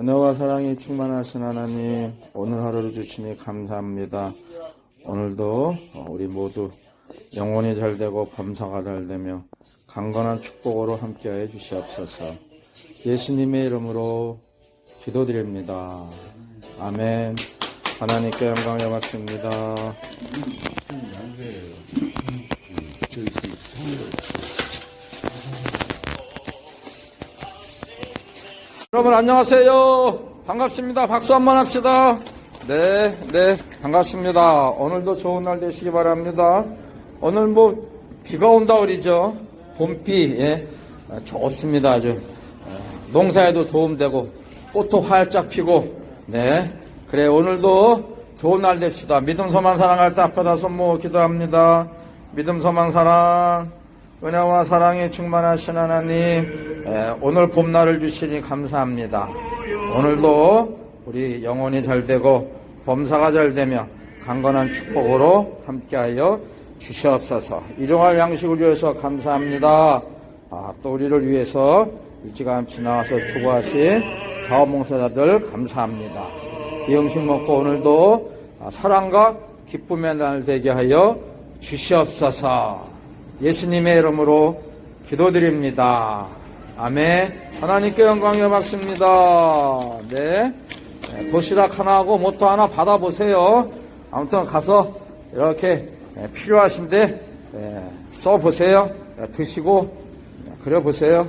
은혜와 사랑이 충만하신 하나님, 오늘 하루를 주시니 감사합니다. 오늘도 우리 모두 영혼이 잘 되고 범사가 잘 되며 강건한 축복으로 함께하여 주시옵소서. 예수님의 이름으로 기도드립니다. 아멘. 하나님께 영광을 받습니다. 여러분 안녕하세요. 반갑습니다. 박수 한 번 합시다. 네, 네, 반갑습니다. 오늘도 좋은 날 되시기 바랍니다. 오늘 뭐 비가 온다 그러죠. 봄비, 예, 아, 좋습니다. 아주 아, 농사에도 도움되고 꽃도 활짝 피고, 네, 그래 오늘도 좋은 날 됩시다. 믿음, 소망, 사랑할 때 앞에다 손 모아 기도합니다. 믿음, 소망, 사랑. 은혜와 사랑이 충만하신 하나님, 예, 오늘 봄날을 주시니 감사합니다. 오늘도 우리 영혼이 잘 되고 범사가 잘 되며 강건한 축복으로 함께하여 주시옵소서. 일용할 양식을 위해서 감사합니다. 아, 또 우리를 위해서 일찌감치 나와서 수고하신 자원봉사자들 감사합니다. 이 음식 먹고 오늘도 아, 사랑과 기쁨의 날 되게 하여 주시옵소서. 예수님의 이름으로 기도드립니다. 아멘. 하나님께 영광을 받습니다. 네. 네, 도시락 하나 하고 모토 하나 받아보세요. 아무튼 가서 이렇게 네, 필요하신데 네, 써보세요. 네, 드시고 그려보세요.